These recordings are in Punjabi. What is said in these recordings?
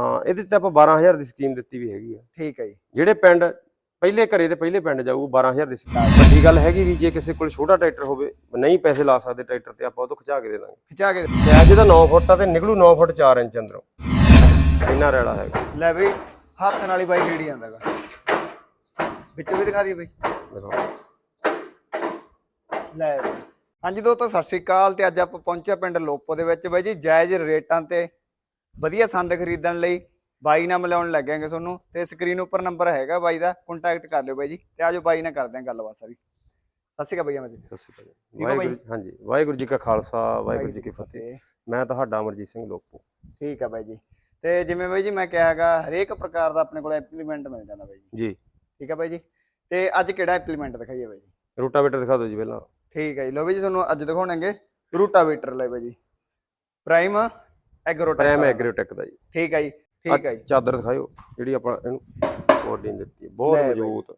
ਹਾਂ ਇਹਦੇ ਤੇ ਆਪਾਂ 12000 ਦੀ ਸਕੀਮ ਦਿੱਤੀ ਵੀ ਹੈਗੀ ਆ। ਠੀਕ ਹੈ ਜੀ। ਜਿਹੜੇ ਪਿੰਡ ਪਹਿਲੇ ਘਰੇ ਤੇ ਪਹਿਲੇ ਪਿੰਡ ਜਾਊ 12000 ਦੀ ਸਕੀਮ ਵੱਡੀ ਗੱਲ ਹੈਗੀ ਵੀ ਜੇ ਕਿਸੇ ਕੋਲ ਛੋਟਾ ਟਰੈਕਟਰ ਹੋਵੇ ਨਹੀਂ ਪੈਸੇ ਲਾ ਸਕਦੇ ਟਰੈਕਟਰ ਤੇ ਆਪਾਂ ਉਹ ਤੋਂ ਖਿਚਾ ਕੇ ਦੇ ਦਾਂਗੇ। ਖਿਚਾ ਕੇ ਸਾਈਜ਼ ਇਹਦਾ 9 ਫੁੱਟ ਆ ਤੇ ਨਿਕਲੂ 9 ਫੁੱਟ 4 ਇੰਚ ਅੰਦਰੋਂ। ਇੰਨਾ ਰੈਲਾ ਹੈਗਾ। ਲੈ ਬਈ ਹੱਥ ਨਾਲ ਹੀ ਬਾਈ ਰੇੜੀ ਆਂਦਾਗਾ ਵਿੱਚੋਂ ਵੀ ਦਿਖਾ ਦਈਏ ਬਈ। ਦੇਖੋ। ਲੈ। ਹਾਂਜੀ ਦੋਸਤੋ ਸਤਿ ਸ਼੍ਰੀ ਅਕਾਲ ਤੇ ਅੱਜ ਆਪਾਂ ਪਹੁੰਚਿਆ ਪਿੰਡ ਲੋਪੋ ਦੇ ਵਿੱਚ। ਬਾਈ ਜੀ ਜਾਇਜ਼ ਰੇਟਾਂ ਤੇ ਵਧੀਆ ਸੰਦ ਖਰੀਦਣ ਲਈ ਬਾਈ ਨਾਲ ਮਿਲਾਉਣ ਲੱਗਾਂਗੇ ਤੁਹਾਨੂੰ ਤੇ ਸਕਰੀਨ ਉੱਪਰ ਨੰਬਰ ਹੈਗਾ ਬਾਈ ਦਾ ਕੰਟੈਕਟ ਕਰ ਲਿਓ ਬਾਈ ਜੀ ਤੇ ਆਜੋ ਬਾਈ ਨਾਲ ਕਰਦੇ ਆਂ ਗੱਲਬਾਤ ਸਾਰੀ। ਸਤਿ ਸ਼੍ਰੀ ਅਕਾਲ ਬਾਈ ਜੀ ਸਤਿ ਸ਼੍ਰੀ ਅਕਾਲ ਬਾਈ? ਵਾਹਿਗੁਰੂ ਹਾਂਜੀ ਵਾਹਿਗੁਰੂ ਜੀ ਕਾ ਖਾਲਸਾ ਵਾਹਿਗੁਰੂ ਜੀ ਕੀ ਫਤਿਹ। ਮੈਂ ਤੁਹਾਡਾ ਅਮਰਜੀਤ ਸਿੰਘ ਲੋਕੋ ਠੀਕ ਆ ਬਾਈ ਜੀ। ਤੇ ਜਿਵੇਂ ਬਾਈ ਜੀ ਮੈਂ ਕਿਹਾ ਹੈਗਾ ਹਰੇਕ ਪ੍ਰਕਾਰ ਦਾ ਆਪਣੇ ਕੋਲ ਇੰਪਲੀਮੈਂਟ ਮਿਲ ਜਾਂਦਾ ਬਾਈ ਜੀ। ਜੀ। ਠੀਕ ਆ ਬਾਈ ਜੀ। ਤੇ ਅੱਜ ਕਿਹੜਾ ਇੰਪਲੀਮੈਂਟ ਦਿਖਾਈਏ ਬਾਈ ਜੀ? ਰੋਟਾਵੇਟਰ ਦਿਖਾ ਦਿਓ ਜੀ ਪਹਿਲਾਂ। ਠੀਕ ਹੈ ਜੀ। ਲੋ ਵੀ ਜੀ ਤੁਹਾਨੂੰ ਅੱਜ ਦਿਖਾਉਣਗੇ ਰੂਟਾਵੇਟਰ ਲੈ ਬਾਈ ਜੀ। ਪ੍ਰਾਈਮ ਐਗਰੋਟੈਕ ਪ੍ਰੈਮ ਐਗਰੀਟੈਕ ਦਾ ਜੀ। ਠੀਕ ਹੈ ਜੀ ਠੀਕ ਹੈ ਜੀ। ਚਾਦਰ ਦਿਖਾਇਓ ਜਿਹੜੀ ਆਪਾਂ ਇਹਨੂੰ ਬੋਡੀ ਦਿੱਤੀ ਬਹੁਤ ਬਾਈ। ਮਜ਼ਬੂਤ।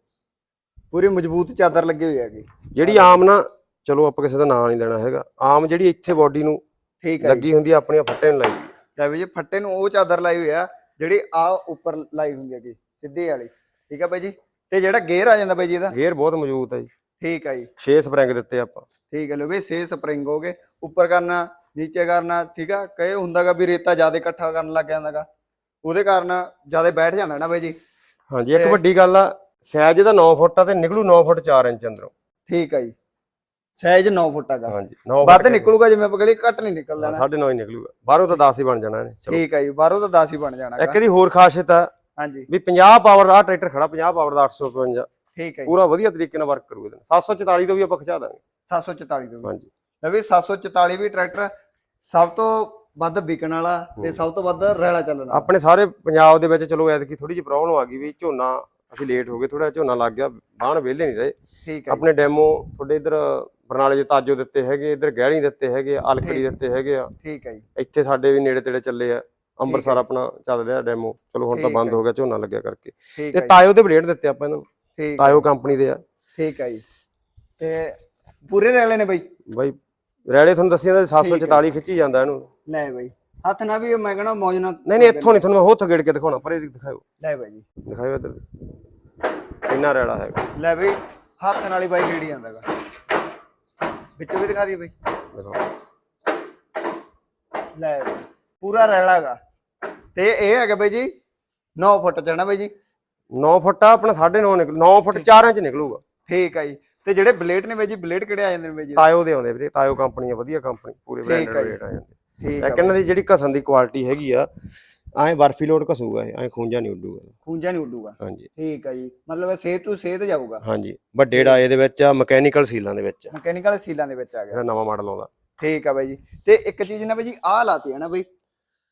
ਪੂਰੀ ਮਜ਼ਬੂਤ ਚਾਦਰ ਲੱਗੀ ਹੋਈ ਹੈਗੀ। ਜਿਹੜੀ ਆਮ ਨਾ ਚਲੋ ਆਪਾਂ ਕਿਸੇ ਦਾ ਨਾਂ ਨਹੀਂ ਲੈਣਾ ਹੈਗਾ। ਆਮ ਜਿਹੜੀ ਇੱਥੇ ਬੋਡੀ ਨੂੰ ਠੀਕ ਹੈ ਲੱਗੀ ਹੁੰਦੀ ਆ ਆਪਣੀਆਂ ਫੱਟੇ ਨੂੰ ਲਾਈ ਹੋਈ ਹੈ। ਬਾਈ ਜੀ ਫੱਟੇ ਨੂੰ ਉਹ ਚਾਦਰ ਲਾਈ ਹੋਈ ਆ ਜਿਹੜੀ ਆ ਉੱਪਰ ਲਾਈ ਹੁੰਦੀ ਹੈਗੀ ਸਿੱਧੇ ਵਾਲੀ। ਠੀਕ ਹੈ ਬਾਈ ਜੀ? ਤੇ ਜਿਹੜਾ ਗੇਅਰ ਆ ਜਾਂਦਾ ਬਾਈ ਜੀ ਇਹਦਾ? ਗੇਅਰ ਬਹੁਤ ਮਜ਼ਬੂਤ ਹੈ ਜੀ। ਠੀਕ ਹੈ ਜੀ। 6 ਸਪਰਿੰਗ ਦਿੱਤੇ ਆਪਾਂ। ਠੀਕ ਹੈ ਲੋ ਵੀ ਸੇ ਸਪਰਿੰਗ ਹੋ ਗਏ। ਉੱਪਰ ਕਰਨਾ ਨੀਚੇ ਕਰਨਾ ਠੀਕ ਆ? ਕਈ ਹੁੰਦਾਗਾ ਵੀ ਰੇਤਾ ਜ਼ਿਆਦਾ ਇਕੱਠਾ ਕਰਨ ਲੱਗ ਜਾਂਦਾਗਾ ਉਹਦੇ ਕਾਰਨ ਜ਼ਿਆਦਾ ਬੈਠ ਜਾਂਦਾ ਨਾ ਬਾਈ ਜੀ। ਹਾਂਜੀ ਇੱਕ ਤੇ- ਵੱਡੀ ਗੱਲ ਆ ਸਾਈਜ਼ ਇਹਦਾ 9 ਫੁੱਟ ਆ ਤੇ ਨਿਕਲੂ 9 ਫੁੱਟ 4 ਇੰਚ ਅੰਦਰੋਂ। ਠੀਕ ਹੈ ਜੀ। ਸਾਈਜ਼ 9 ਫੁੱਟ ਹੈਗਾ ਹਾਂਜੀ 9 ਵੱਧ ਨਿਕਲੂਗਾ ਜਿਵੇਂ ਆਪਾਂ ਕਹਿੰਦੇ ਘੱਟ ਨਹੀਂ ਨਿਕਲਦਾ ਨਾ 9.5 ਹੀ ਨਿਕਲੂਗਾ। ਬਾਹਰੋਂ ਤਾਂ 10 ਹੀ ਬਣ ਜਾਣਾ ਇਹਨੇ ਚਲੋ। ਠੀਕ ਹੈ ਜੀ ਬਾਹਰੋਂ ਤਾਂ 10 ਹੀ ਬਣ ਜਾਣਾ ਇੱਕ ਇਹਦੀ ਹੋਰ ਖਾਸੀਅਤ ਆ ਹਾਂਜੀ। ਵੀ 50 ਪਾਵਰ ਦਾ ਟਰੈਕਟਰ ਖੜਾ 50 ਪਾਵਰ ਦਾ 855 ਠੀਕ ਹੈ ਪੂਰਾ ਵਧੀਆ ਤਰੀਕੇ ਨਾਲ ਵਰਕ ਕਰੂਗਾ ਇਹਦੇ ਨਾਲ। 744 ਤੋਂ ਵੀ ਆਪਾਂ ਖਿਚਾ ਦਾਂਗੇ। 744 ਦੇ ਹਾਂਜੀ। ਲੈ ਵੀ 744 ਵੀ ਟਰੈਕਟਰ ਸਭ ਤੋਂ ਵੱਧ ਵਿਕਣ ਵਾਲਾ ਤੇ ਸਭ ਤੋਂ ਵੱਧ ਰੈਲਾ ਚੱਲਣ ਵਾਲਾ। ਆਪਣੇ ਸਾਰੇ ਪੰਜਾਬ ਦੇ ਵਿੱਚ ਚਲੋ ਐਤਕੀ ਥੋੜੀ ਜਿਹੀ ਪ੍ਰੋਬਲਮ ਆ ਗਈ ਵੀ ਝੋਨਾ ਅਸੀਂ ਲੇਟ ਹੋ ਗਏ ਥੋੜਾ ਝੋਨਾ ਲੱਗ ਗਿਆ ਬਾਣ ਵਿਹਲੇ ਨਹੀਂ ਰਹੇ। ਠੀਕ ਹੈ ਆਪਣੇ ਡੈਮੋ ਤੁਹਾਡੇ ਇਧਰ ਬਰਨਾਲੇ ਦੇ ਤਾਜੋ ਦਿੱਤੇ ਹੈਗੇ ਇਧਰ ਗਹਿਣੀ ਦਿੱਤੇ ਹੈਗੇ ਅਲਕੜੀ। ਦਿੱਤੇ ਹੈਗੇ ਆ। ਠੀਕ ਹੈ ਜੀ। ਇੱਥੇ ਸਾਡੇ ਵੀ ਨੇੜੇ ਤੇੜੇ ਚੱਲੇ ਆ ਅੰਮ੍ਰਿਤਸਰ ਆਪਣਾ ਚੱਲ ਰਿਹਾ ਡੈਮੋ ਚਲੋ ਹੁਣ ਤਾਂ ਬੰਦ ਹੈ। ਗਿਆ ਝੋਨਾ ਲੱਗਿਆ ਕਰਕੇ। ਤੇ ਤਾਇਓ ਦੇ ਬਲੇਡ ਦਿੱਤੇ ਆਪਾਂ ਇਹਨਾਂ ਨੂੰ। ਤਾਇਓ ਕੰਪਨੀ ਦੇ ਆ। ਠੀਕ ਹੈ ਜੀ। ਤੇ ਪੂਰੇ ਰੈਲੇ ਨੇ ਬਈ? ਬਾਈ ਰੈਲੇ ਤੁਹਾਨੂੰ ਦੱਸਿਆ ਹੈ। 744 ਖਿੱਚੀ ਜਾਂਦਾ ਇਹਨੂੰ। ਲੈ ਬਈ ਹੱਥ ਨਾਲ ਵੀ ਮੈਂ ਕਹਣਾ ਮੌਜ ਨਾਲ ਨਹੀਂ ਨਹੀਂ ਇੱਥੋਂ ਨਹੀਂ ਤੁਹਾਨੂੰ ਮੈਂ ਹੋਥ ਗੇੜ ਕੇ ਦਿਖਾਉਣਾ ਪਰ ਇਹ ਦਿਖਾਓ। ਲੈ ਬਈ ਜੀ। ਦਿਖਾਓ ਇੱਧਰ। ਇੰਨਾ ਰੈਲਾ ਹੈਗਾ ਲੈ ਬਈ ਹੱਥ ਨਾਲ ਹੀ ਬਾਈ ਰੇੜੀ ਆਂਦਾਗਾ ਵਿੱਚੋਂ ਵੀ ਦਿਖਾ ਦਈਏ ਬਈ। ਦਿਖਾਓ। ਲੈ ਪੂਰਾ ਰੈਲਾਗਾ ਤੇ ਇਹ ਹੈਗਾ ਬਈ ਜੀ 9 ਫੁੱਟ ਚੜਨਾ ਬਈ ਜੀ। 9 ਫੁੱਟ ਆ ਆਪਣਾ 9.5 ਨਿਕਲ 9 ਫੁੱਟ 4 ਇੰਚ ਨਿਕਲੂਗਾ। ਠੀਕ ਹੈ ਜੀ। ਤੇ ਜਿਹੜੇ ਬਲੇਡ ਨੇ ਬਈ ਜੀ ਬਲੇਡ ਕਿਹੜੇ ਆ ਜਾਂਦੇ ਨੇ ਬਈ ਜੀ? ਤਾਇਓ ਦੇ ਆਉਂਦੇ ਵੀਰੇ ਤਾਇਓ ਕੰਪਨੀ ਆ ਵਧੀਆ ਕੰਪਨੀ ਪੂਰੇ ਬ੍ਰਾਂਡਡ ਆ। ਰੇਟ ਆ ਜਾਂਦੇ। ਠੀਕ ਹੈ ਇਹਨਾਂ ਦੀ ਜਿਹੜੀ ਘਸਣ ਦੀ ਕੁਆਲਿਟੀ ਹੈਗੀ ਆ ਐਂ ਬਰਫੀ ਲੋਡ ਘਸੂਗਾ ਇਹ ਐਂ ਖੂੰਜਾ ਨਹੀਂ ਉੱਡੂਗਾ। ਖੂੰਜਾ ਨਹੀਂ ਉੱਡੂਗਾ। ਹਾਂਜੀ। ਠੀਕ ਹੈ ਜੀ। ਮਤਲਬ ਸਿਹਤ ਤੋਂ ਸਿਹਤ ਜਾਊਗਾ। ਹਾਂਜੀ। ਵੱਡੇ ਡਾਏ ਦੇ ਵਿੱਚ ਆ ਮਕੈਨੀਕਲ ਸੀਲਾਂ ਦੇ ਵਿੱਚ ਆ, ਮਕੈਨੀਕਲ ਸੀਲਾਂ ਦੇ ਵਿੱਚ ਆ ਗਿਆ। ਜਿਹੜਾ ਨਵਾਂ ਮਾਡਲ ਆਉਂਦਾ। ਠੀਕ ਆ ਬਾਈ ਜੀ। ਤੇ ਇੱਕ ਚੀਜ਼ ਨਾ ਬਾਈ ਜੀ ਆਹ ਲਾਤੀ ਹੈ ਨਾ ਬਾਈ।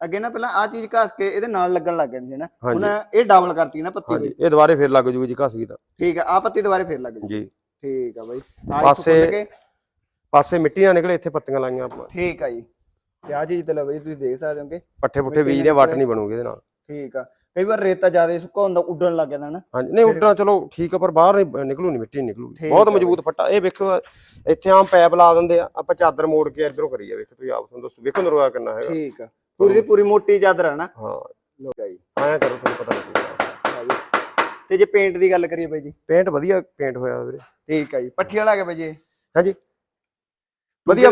ਅੱਗੇ ਨਾ ਪਹਿਲਾਂ ਆਹ ਚੀਜ਼ ਘਸ ਕੇ ਇਹਦੇ ਨਾਲ ਲੱਗਣ ਲੱਗ ਜਾਂਦੀ ਹੈ ਨਾ। ਹੁਣ ਇਹ ਡਬਲ ਕਰਤੀ ਨਾ ਪੱਤੀ ਇਹ ਦੁਬਾਰੇ ਫੇਰ ਲੱਗ ਜੂਗੀ ਜੀ ਘਸ ਗਈ ਤਾਂ। ਠੀਕ ਆ ਆ ਪੱਤੀ ਦੁਬਾਰੇ ਫੇਰ ਲੱਗ ਗਈ ਜੀ। ਠੀਕ ਆ ਬਾਈ। ਆਹ ਪਾਸੇ- ਕੇ, ਪਾਸੇ ਮਿੱਟੀ ਨਾ ਨਿਕਲੇ ਇੱਥੇ ਪੱਤੀਆਂ ਲਾਈਆਂ ਆਪਾਂ। ਠੀਕ ਆ ਜੀ। ਤੇ ਆ ਚੀਜ਼ ਤੇ ਲਓ ਬਾਈ ਤੁਸੀਂ ਦੇਖ ਸਕਦੇ ਹੋਗੇ। ਪੱਠੇ ਪੁੱਠੇ ਮਿੱਟੀ ਬੀਜ ਨਾਲ ਦੇ ਵੱਟ ਨਿਕਲੇ। ਨਹੀਂ ਬਣੂਗੇ ਇਹਦੇ ਨਾਲ। ਠੀਕ ਆ। ਕਈ ਵਾਰ ਰੇਤਾ ਜ਼ਿਆਦਾ ਸੁੱਕਾ ਹੁੰਦਾ ਉੱਡਣ ਲੱਗ ਜਾਂਦਾ ਨਾ। ਹਾਂਜੀ ਨਹੀਂ ਉੱਡਣਾ ਚਲੋ ਠੀਕ ਆ ਪਰ ਬਾਹਰ ਨਹੀਂ ਨਿਕਲੂ ਨਹੀਂ ਮਿੱਟੀ ਨਹੀਂ ਨਿਕਲੂਗੀ। ਠੀਕ ਬਹੁਤ ਆ ਮਜ਼ਬੂਤ ਫੱਟਾ ਇਹ ਵੇਖੋ ਇੱਥੇ ਆਮ ਪੈਪ ਲਾ ਦਿੰਦੇ ਆ ਆਪਾਂ ਚਾਦਰ ਮੋੜ ਕੇ ਇਧਰੋਂ ਕਰੀਏ। ਵੇਖੋ ਤੁਸੀਂ ਆਪ ਤੁਹਾਨੂੰ ਦੱਸੋ ਵੇਖੋ ਨਰਵਾ ਕਿੰਨਾ ਹੈਗਾ। ਠੀਕ ਆ। ਪੂਰੀ ਦੀ ਪੂਰੀ ਮੋਟੀ ਚਾਦਰ ਆ ਨਾ। ਹਾਂ। ਲੋ ਬਾਈ। ਆਇਆ ਕਰੋ ਤੁਹਾਨੂੰ ਪਤਾ ਲੱਗੂਗਾ। ਤੇ ਜੇ ਪੇਂਟ ਦੀ ਗੱਲ ਕਰੀਏ ਬਾਈ ਜੀ। ਪੇਂਟ ਵਧੀਆ ਪੇਂਟ ਹੋਇਆ ਵੀਰੇ। ਠੀਕ ਆ ਜੀ ਪੱਠੀ ਵਾਲਾ ਹੈਗਾ ਬਾਈ ਜੀ? ਹਾਂਜੀ। ਵਧੀਆ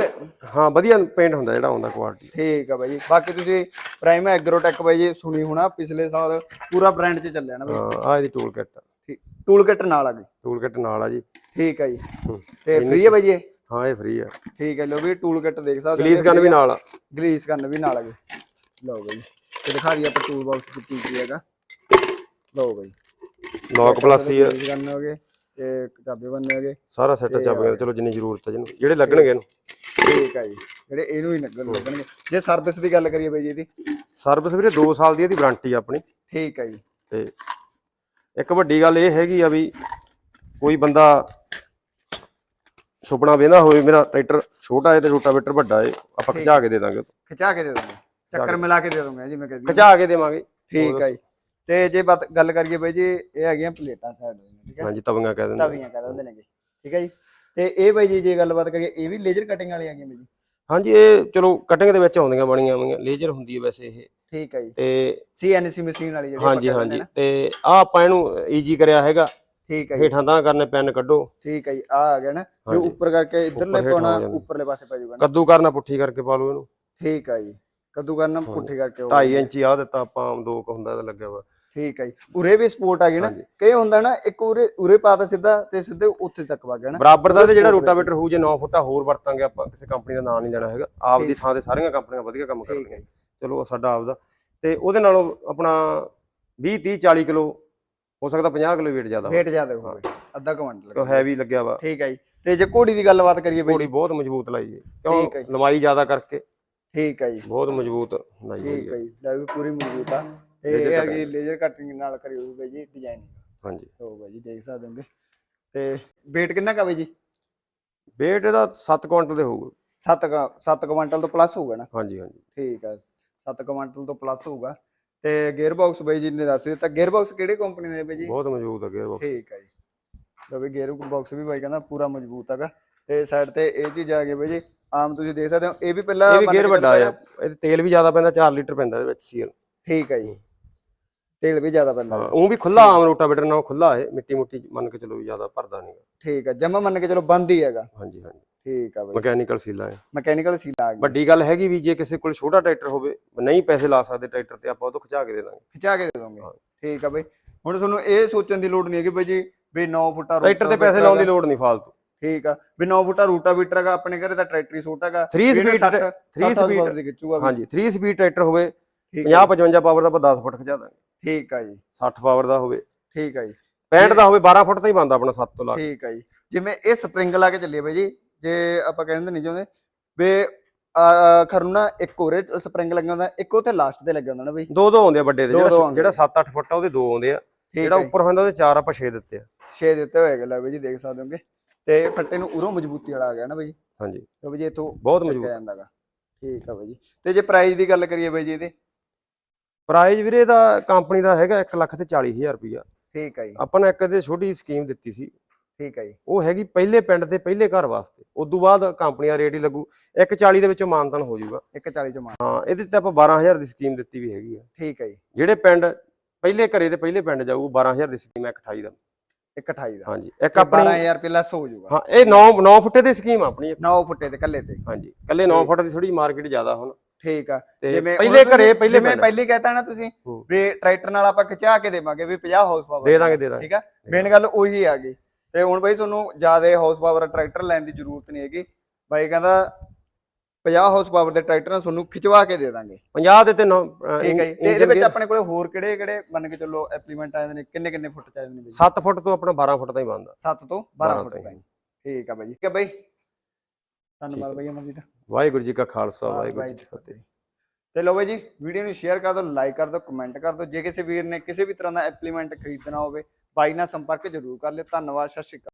ਹਾਂ ਵਧੀਆ ਪੇਂਟ ਹੁੰਦਾ ਜਿਹੜਾ ਆਉਂਦਾ ਕੁਆਲਿਟੀ ਠੀਕ ਆ ਬਾਈ ਜੀ। ਬਾਕੀ ਤੁਸੀਂ ਪ੍ਰਾਈਮ ਐਗਰੋਟੈਕ ਬਾਈ ਜੀ ਸੁਣੀ ਹੋਣਾ ਪਿਛਲੇ ਸਾਲ ਪੂਰਾ ਬ੍ਰਾਂਡ 'ਚ ਚੱਲਿਆ ਨਾ ਬਾਈ ਹਾਂ ਆ ਇਹਦੀ ਟੂਲ ਕਿੱਟ ਠੀਕ ਟੂਲ ਕਿੱਟ ਨਾਲ ਆ ਗਈ। ਟੂਲ ਕਿੱਟ ਨਾਲ ਆ ਜੀ। ਠੀਕ ਆ ਜੀ। ਹੂੰ। ਤੇ ਫ੍ਰੀ ਹੈ ਬਾਈ ਜੀ? ਹਾਂ ਇਹ ਫ੍ਰੀ ਆ। ਠੀਕ ਹੈ ਲੋ ਵੀ ਟੂਲ ਕਿੱਟ ਦੇਖ ਸਕਦੇ ਗਲੀਸ ਗਨ ਵੀ ਨਾਲ ਆ। ਗਲੀਸ ਕਰਨ ਵੀ ਨਾਲ ਆ ਗਈ ਲਓ ਬਾਈ ਤੇ ਦਿਖਾ ਰਹੀ ਆਪਾਂ ਟੂਲ ਬਾਕਸ ਕੀ ਕੀ ਹੈਗਾ। ਲਓ ਬਾਈ। ਲੌਕ ਪਲੱਸ ਹੀ ਆ ਕਰਨ ਤੇ ਚਾਬੇ ਬੰਨੇ ਹੋ ਗਏ ਸਾਰਾ ਸੈੱਟ ਚੱਪ ਗਿਆ ਚਲੋ ਜਿੰਨੀ ਜ਼ਰੂਰਤ ਹੈ ਜਿਹਨੂੰ। ਜਿਹੜੇ ਲੱਗਣਗੇ ਇਹਨੂੰ। ਠੀਕ ਆ ਜੀ। ਜਿਹੜੇ ਇਹਨੂੰ ਹੀ ਲੱਗਣ ਲੱਗਣਗੇ। ਜੇ ਸਰਵਿਸ ਦੀ ਗੱਲ ਕਰੀਏ ਬਾਈ ਜੀ ਇਹਦੀ। ਸਰਵਿਸ ਵੀਰੇ 2 ਸਾਲ ਦੀ ਇਹਦੀ ਵਾਰੰਟੀ ਆਪਣੀ। ਠੀਕ ਆ ਜੀ। ਤੇ ਇੱਕ ਵੱਡੀ ਗੱਲ ਇਹ ਹੈਗੀ ਆ ਵੀ ਕੋਈ ਬੰਦਾ ਸੁਪਨਾ ਵੇਂਦਾ ਹੋਵੇ ਮੇਰਾ ਟਰੈਕਟਰ ਛੋਟਾ ਹੈ ਤੇ ਰੋਟਾਵੇਟਰ ਵੱਡਾ ਹੈ ਆਪਾਂ ਖਿਚਾ ਕੇ ਦੇ ਦਾਂਗੇ ਖਿਚਾ ਕੇ ਦੇ ਦੋਗੇ। ਚੱਕਰ ਮਿਲਾ ਕੇ ਦੇ ਦੋਗੇ ਜਿਵੇਂ ਕਹਿੰਦੇ ਖਿਚਾ ਕੇ ਦੇਵਾਂਗੇ। ਠੀਕ ਆ ਜੀ। ਤੇ ਜੇ ਬਾਤ ਗੱਲ ਕਰੀਏ ਬਾਈ ਜੀ ਇਹ ਹੈਗੀਆਂ ਪਲੇਟਾਂ ਸਾਈਡ ਠੀਕ ਹੈ? ਹਾਂਜੀ ਤਵੀਆਂ ਕਹਿ ਦਿੰਦੇ ਤਵੀਆਂ ਕਹਿ ਦਿੰਦੇ ਨੇਗੇ ਠੀਕ ਹੈ ਜੀ? ਤੇ ਇਹ ਬਾਈ ਜੀ ਜੇ ਗੱਲਬਾਤ ਕਰੀਏ ਇਹ ਵੀ ਲੇਜ਼ਰ ਕਟਿੰਗ ਵਾਲੀਆਂ ਹੈਗੀਆਂ ਬਾਈ ਜੀ? ਹਾਂਜੀ ਇਹ ਚਲੋ ਕਟਿੰਗ ਦੇ ਵਿੱਚ ਆਉਂਦੀਆਂ ਬਣੀਆਂ ਹੋਈਆਂ ਲੇਜ਼ਰ ਹੁੰਦੀ ਹੈ ਵੈਸੇ ਇਹ। ਠੀਕ ਹੈ ਜੀ। ਤੇ ਸੀਐਨਸੀ ਮਸ਼ੀਨ ਵਾਲੀ ਜਿਹੜੀ ਹਾਂਜੀ ਹਾਂਜੀ। ਤੇ ਆ ਆਪਾਂ ਇਹਨੂੰ ਈਜੀ ਕਰਿਆ ਹੈਗਾ। ਠੀਕ ਹੈ ਹੇਠਾਂ ਤਾਂ ਕਰਨੇ ਪੈਨ ਕੱਢੋ। ਠੀਕ ਹੈ ਜੀ ਆ ਆ ਗਿਆ ਨਾ। ਜੋ ਹਾਂਜੀ। ਉੱਪਰ ਕਰਕੇ ਇਧਰਲੇ ਪਾਉਣਾ। ਉੱਪਰਲੇ ਪਾਸੇ ਪੈ ਜਾਊਗਾ ਕੱਦੂ ਕਰਨਾ ਪੁੱਠੀ ਕਰਕੇ ਪਾ ਲਓ ਇਹਨੂੰ। ਠੀਕ ਹੈ ਜੀ। ਕੱਦੂ ਕਰਨਾ। ਪੁੱਠੀ ਕਰਕੇ ਉਹ 2.5 ਇੰਚੀ ਆ ਦਿੱਤਾ ਆਪਾਂ ਦੋ ਕੁ ਹੁੰਦਾ ਤਾਂ ਲੱਗਿਆ ਵਾ ਠੀਕ ਹੈ ਜੀ। ਉਰੇ ਵੀ ਸਪੋਰਟ ਆ ਗਈ ਨਾ। ਕਈ ਹੁੰਦਾ ਨਾ ਇੱਕ ਉਰੇ ਉਰੇ ਪਾਤਾ ਸਿੱਧਾ ਤੇ ਸਿੱਧੇ ਉੱਥੇ ਤੱਕ ਵਗ ਗਿਆ ਨਾ। ਬਰਾਬਰ ਦਾ ਤੇ ਜਿਹੜਾ ਰੋਟਾਵੇਟਰ ਹੋਊ ਜੇ 9 ਫੁੱਟਾ ਹੋਰ ਵਰਤਾਂਗੇ ਆਪਾਂ ਕਿਸੇ ਕੰਪਨੀ ਦਾ ਨਾਮ ਨਹੀਂ ਲੈਣਾ ਹੈਗਾ। ਆਪਦੀ ਥਾਂ ਤੇ ਸਾਰੀਆਂ ਕੰਪਨੀਆਂ ਵਧੀਆ ਕੰਮ ਕਰਦੀਆਂ। ਚਲੋ ਸਾਡਾ ਆਪਦਾ। ਤੇ ਉਹਦੇ ਨਾਲੋਂ ਆਪਣਾ 20 30 40 ਕਿਲੋ ਹੋ ਸਕਦਾ 50 ਕਿਲੋ weight ਜ਼ਿਆਦਾ ਵੇਟ ਜ਼ਿਆਦਾ ਹੋਵੇ। ਅੱਧਾ ਕੁਇੰਟਲ ਕਿਉਂ ਹੈਵੀ ਲੱਗਿਆ ਵਾ। ਠੀਕ ਹੈ ਜੀ। ਤੇ ਜੇ ਘੋੜੀ ਦੀ ਗੱਲਬਾਤ ਕਰੀਏ ਬਈ। ਘੋੜੀ ਬਹੁਤ ਮਜ਼ਬੂਤ ਲਾਈ ਹੈ ਕਿਉਂ ਜੀ। ਲੰਬਾਈ ਜ਼ਿਆਦਾ ਕਰਕੇ। ਠੀਕ ਹੈ ਜੀ। ਬਹੁਤ ਮਜ਼ਬੂਤ ਲਾਈ ਹੋਈ ਠੀਕ ਹੈ ਹੈ ਜੀ। ਲੈ ਵੀ ਪੂਰੀ ਮਜ਼ਬੂਤ ਆ। ਤੇ Laser ਇਹ cutting। ਹੈਗੀ ਲੇਜ਼ਰ ਕਟਿੰਗ ਨਾਲ ਕਰੀ ਬਈ ਜੀ ਡਿਜ਼ਾਈਨ ਹਾਂਜੀ। ਹੋ ਬਈ ਜੀ ਦੇਖ ਸਕਦੇ ਹੋਗੇ ਤੇ weight ਕਿੰਨਾ ਕਾ ਬਈ ਜੀ? Weight ਇਹਦਾ 7 ਕੁਇੰਟਲ ਦੇ ਹੋਊਗਾ। 7 7 ਕੁਇੰਟਲ ਤੋਂ ਪਲੱਸ ਹੋਊਗਾ ਨਾ? ਹਾਂਜੀ ਹਾਂਜੀ। ਠੀਕ ਹੈ 7 ਕੁਇੰਟਲ ਤੋਂ ਪਲੱਸ ਹੋਊਗਾ। ਤੇ ਗੇਅਰ ਬਾਕਸ ਬਈ ਜੀ ਨੇ ਦੱਸ ਦਿੱਤਾ। ਗੇਅਰ ਬਾਕਸ ਕਿਹੜੇ ਕੰਪਨੀ ਦੇ ਬਈ ਜੀ? ਬਹੁਤ ਮਜ਼ਬੂਤ ਹੈ ਗੇਅਰ ਬਾਕਸ ਠੀਕ ਹੈ ਜੀ। ਲਓ ਵੀ ਗੇਅਰ ਬਾਕਸ ਵੀ ਬਾਈ ਕਹਿੰਦਾ ਪੂਰਾ ਮਜ਼ਬੂਤ ਹੈਗਾ। ਤੇ ਸਾਈਡ ਤੇ ਇਹ ਚੀਜ਼ ਆ ਗਈ ਬਈ ਜੀ। ਆਮ ਤੁਸੀਂ ਦੇਖ ਸਕਦੇ ਹੋ ਇਹ ਵੀ ਪਹਿਲਾਂ ਇਹ ਵੀ ਮੰਨ ਗੇਅਰ ਕੇ ਵੱਡਾ ਚੱਲੋ ਆ। ਇਹ ਤੇਲ ਵੀ ਜ਼ਿਆਦਾ ਪੈਂਦਾ 4 ਲੀਟਰ ਪੈਂਦਾ ਇਹਦੇ ਵਿੱਚ ਸੀਲ ਠੀਕ ਹੈ ਜੀ। ਤੇਲ ਵੀ ਜ਼ਿਆਦਾ ਪੈਂਦਾ ਉਹ ਵੀ ਖੁੱਲਾ ਆਮ ਰੋਟਾਵੇਟਰ ਨਾਲ ਖੁੱਲਾ ਹੈ ਮਿੱਟੀ ਮੁੱਟੀ ਮੰਨ ਕੇ ਚਲੋ ਵੀ ਜ਼ਿਆਦਾ ਭਰਦਾ ਨਹੀਂਗਾ ਠੀਕ ਹੈ ਜਮਾ ਮੰਨ ਕੇ ਚਲੋ ਬੰਦ ਹੀ ਹੈਗਾ। ਹਾਂਜੀ ਹਾਂਜੀ। ਠੀਕ ਆ ਬਈ। ਮਕੈਨੀਕਲ ਸੀਲਾਂ ਹੈ। ਮਕੈਨੀਕਲ ਸੀਲ ਆ ਗਈ ਵੱਡੀ ਗੱਲ ਹੈਗੀ ਵੀ ਜੇ ਕਿਸੇ ਕੋਲ ਛੋਟਾ ਟਰੈਕਟਰ ਹੋਵੇ ਨਹੀਂ ਪੈਸੇ ਲਾ ਸਕਦੇ ਟਰੈਕਟਰ ਤੇ ਆਪਾਂ ਉਹ ਤੋਂ ਖਿਚਾ ਕੇ ਦੇ ਦਾਂਗੇ। ਖਿਚਾ ਕੇ ਦੇ ਦੋਗੇ। ਠੀਕ ਆ ਬਈ। ਹੁਣ ਤੁਹਾਨੂੰ ਇਹ ਸੋਚਣ ਦੀ ਲੋੜ ਨਹੀਂ ਹੈਗੀ ਬਈ ਜੀ ਵੀ 9 ਫੁੱਟਾ ਟਰੈਕਟਰ ਤੇ ਪੈਸੇ ਲਾਉਣ ਦੀ ਲੋੜ ਨਹੀਂ ਫਾਲਤੂ। ਠੀਕ ਆ। ਵੀ 9 ਫੁੱਟਾ ਰੂਟਾ ਬੀਟਰ ਹੈਗਾ ਆਪਣੇ ਘਰੇ ਤਾਂ ਟਰੈਕਟਰ ਹੀ ਛੋਟਾ ਹੈਗਾ। Three ਇਹਨੂੰ speed 60 three 60 speed- horsepower ਦੀ ਖਿੱਚੂਗਾ ਵੀ। ਹਾਂਜੀ 3 ਸਪੀਡ ਟਰੈਕਟਰ ਹੋਵੇ ਠੀਕ 50 ਆ 55 ਪਾਵਰ ਦਾ ਆਪਾਂ 10 ਫੁੱਟ ਖਿਚਾ ਦਾਂਗੇ। ਠੀਕ ਆ ਜੀ। 60 ਪਾਵਰ ਦਾ ਹੋਵੇ। ਠੀਕ ਆ ਜੀ। 65 ਦਾ ਹੋਵੇ 12 ਫੁੱਟ ਤਾਂ ਹੀ ਬੰਦਾ ਆਪਣਾ 7 ਤੋਂ ਲਾ ਕੇ ਠੀਕ ਆ ਜੀ। ਜਿਵੇਂ ਇਹ ਸਪਰਿੰਗ ਲਾ ਕੇ ਚੱਲੀਏ ਬਈ ਜੀ ਜੇ ਆਪਾਂ ਕਹਿੰਦੇ ਨਹੀਂ ਚਾਹੁੰਦੇ ਵੀ ਆ ਖਰੂ ਨਾ ਇੱਕ ਹੋਰੇ ਸਪਰਿੰਗ ਲੱਗਿਆ ਹੁੰਦਾ ਇੱਕ ਉੱਥੇ ਲਾਸਟ ਤੇ ਲੱਗਿਆ ਹੁੰਦਾ ਨਾ ਬਈ। ਦੋ ਦੋ ਆਉਂਦੇ ਆ ਵੱਡੇ ਦੇ ਜਿਹੜਾ ਆਉਂਦੇ ਜਿਹੜਾ 7-8 ਫੁੱਟ ਆ ਉਹਦੇ ਦੋ ਆਉਂਦੇ ਆ। ਜਿਹੜਾ ਆ। ਉੱਪਰ ਹੁੰਦਾ ਉਹਦੇ ਚਾਰ ਆਪਾਂ 6 ਦਿੱਤੇ ਆ। 6 ਦਿੱਤੇ ਹੋਏਗੇ ਲੈ ਬਈ ਜੀ ਦੇਖ ਸਕਦੇ ਹੋਗੇ। ਤੇ ਫੱਟੇ ਨੂੰ ਉਰੋਂ ਮਜ਼ਬੂਤੀ ਵਾਲਾ ਆ ਗਿਆ ਨਾ ਬਈ। ਹਾਂਜੀ। ਬਈ ਜੀ ਇਥੋਂ ਬਹੁਤ ਮਜ਼ਬੂਤ। ਜਾਂਦਾਗਾ। ਠੀਕ ਆ ਬਈ ਜੀ। ਤੇ ਜੇ ਪ੍ਰਾਈਸ ਦੀ ਗੱਲ ਕਰੀਏ ਬਈ ਜੀ ਇਹਦੇ ਪ੍ਰਾਈਜ਼ ਵੀਰੇ ਦਾ ਕੰਪਨੀ ਦਾ ਹੈਗਾ 1 ਲੱਖ ਤੇ 40000 ਰੁਪਇਆ ਠੀਕ ਆ ਜੀ। ਆਪਾਂ ਨੇ ਇੱਕ ਇਹਦੇ ਛੋਟੀ ਸਕੀਮ ਦਿੱਤੀ ਸੀ। ਠੀਕ ਆ ਜੀ। ਉਹ ਹੈਗੀ ਪਹਿਲੇ ਪਿੰਡ ਤੇ ਪਹਿਲੇ ਘਰ ਵਾਸਤੇ। ਉਦੋਂ ਬਾਅਦ ਕੰਪਨੀ ਦਾ ਰੇਟ ਹੀ ਲੱਗੂ। 140 ਦੇ ਵਿੱਚੋਂ ਮਾਨਤਨ ਹੋ ਜਾਊਗਾ। 140 ਚ ਮਾਰ ਹਾਂ ਇਹਦੇ ਤੇ ਆਪਾਂ 12000 ਦੀ ਸਕੀਮ ਦਿੱਤੀ ਵੀ ਹੈਗੀ ਆ। ਠੀਕ ਆ ਜੀ। ਜਿਹੜੇ ਪਿੰਡ ਪਹਿਲੇ ਘਰੇ ਤੇ ਪਹਿਲੇ ਪਿੰਡ ਜਾਊ 12000 ਦੀ ਸਕੀਮ ਹੈ 28 ਦਾ। 128 ਦਾ। ਹਾਂਜੀ ਇੱਕ ਆਪਣੀ 12000 ਰੁਪਏ ਲੈਸ ਹੋ ਜਾਊਗਾ। ਹਾਂ ਇਹ 9 9 ਫੁੱਟੇ ਦੀ ਸਕੀਮ ਆਪਣੀ। 9 ਫੁੱਟੇ ਤੇ ਕੱਲੇ ਤੇ। ਹਾਂਜੀ ਕੱਲੇ 9 ਫੁੱਟ ਦੀ ਥੋੜੀ ਮਾਰਕੀਟ ਜ਼ਿਆਦਾ ਹੁਣ। ਠੀਕ ਆ। ਤੇ ਜਿਵੇਂ ਪਹਿਲੇ ਘਰੇ ਪਹਿਲੇ ਪਿੰਡ ਪਹਿਲੀ। ਕਹਿਤਾ ਨਾ ਤੁਸੀਂ। ਵੀ ਟਰੈਕਟਰ ਨਾਲ ਆਪਾਂ ਖਿਚਾ ਕੇ ਦੇਵਾਂਗੇ ਵੀ 50 ਹਾਊਸ ਪਾਵਰ ਦੇ ਦਾਂਗੇ ਦੇ ਦਾਂਗੇ। ਠੀਕ ਆ? ਮੇਨ ਗੱਲ ਉਹੀ ਆ ਗਈ। ਤੇ ਹੁਣ ਬਈ ਤੁਹਾਨੂੰ ਜ਼ਿਆਦਾ ਹਾਊਸ ਪਾਵਰ ਟਰੈਕਟਰ ਲੈਣ ਦੀ ਜ਼ਰੂਰਤ ਨਹੀਂ ਹੈਗੀ। ਬਾਈ ਕਹਿੰਦਾ 50 ਹਾਊਸ ਪਾਵਰ ਦੇ ਟਰੈਕਟਰ ਨਾਲ ਤੁਹਾਨੂੰ ਖਿਚਵਾ ਕੇ ਦੇ ਦਾਂਗੇ। 50 ਦੇ ਤੇ ਠੀਕ ਹੈ ਤੇ ਇਹਦੇ ਵਿੱਚ ਆਪਣੇ ਕੋਲੇ ਹੋਰ ਕਿਹੜੇ ਕਿਹੜੇ ਮੰਨ ਕੇ ਚੱਲੋ ਐਪਲੀਮੈਂਟ ਆ ਜਾਂਦੇ ਨੇ? ਕਿੰਨੇ ਕਿੰਨੇ ਫੁੱਟ ਚ ਆ ਜਾਂਦੇ ਨੇ ਬਈ? 7 ਫੁੱਟ ਤੋਂ ਆਪਣਾ 12 ਫੁੱਟ ਦਾ ਹੀ ਬਣਦਾ। 7 ਤੋਂ 12 12 ਫੁੱਟ। ਤਾਈਂ। ਠੀਕ ਆ ਬਾਈ। ਠੀਕ ਆ ਬਾਈ। ਧੰਨਵਾਦ ਬਾਈ ਅਮਰਜੀਤ। ਵਾਹਿਗੁਰੂ ਜੀ ਕਾ ਖਾਲਸਾ ਵਾਹਿਗੁਰੂ ਜੀ ਕੀ ਫਤਿਹ। ਤੇ ਬਾਈ ਜੀ ਵੀਡੀਓ ਨੂੰ ਸ਼ੇਅਰ ਕਰ ਦਿਓ ਲਾਈਕ ਕਰ ਦਿਓ ਕਮੈਂਟ ਕਰ ਦਿਓ। ਜੇ ਕਿਸੇ ਵੀਰ ਨੇ ਕਿਸੇ ਵੀ ਤਰ੍ਹਾਂ ਦਾ ਐਪਲੀਮੈਂਟ ਖਰੀਦਣਾ ਹੋਵੇ ਬਾਈ ਨਾਲ ਸੰਪਰਕ ਜ਼ਰੂਰ ਕਰ ਲਿਓ। ਧੰਨਵਾਦ ਸਤਿ ਸ਼੍ਰੀ ਅਕਾਲ।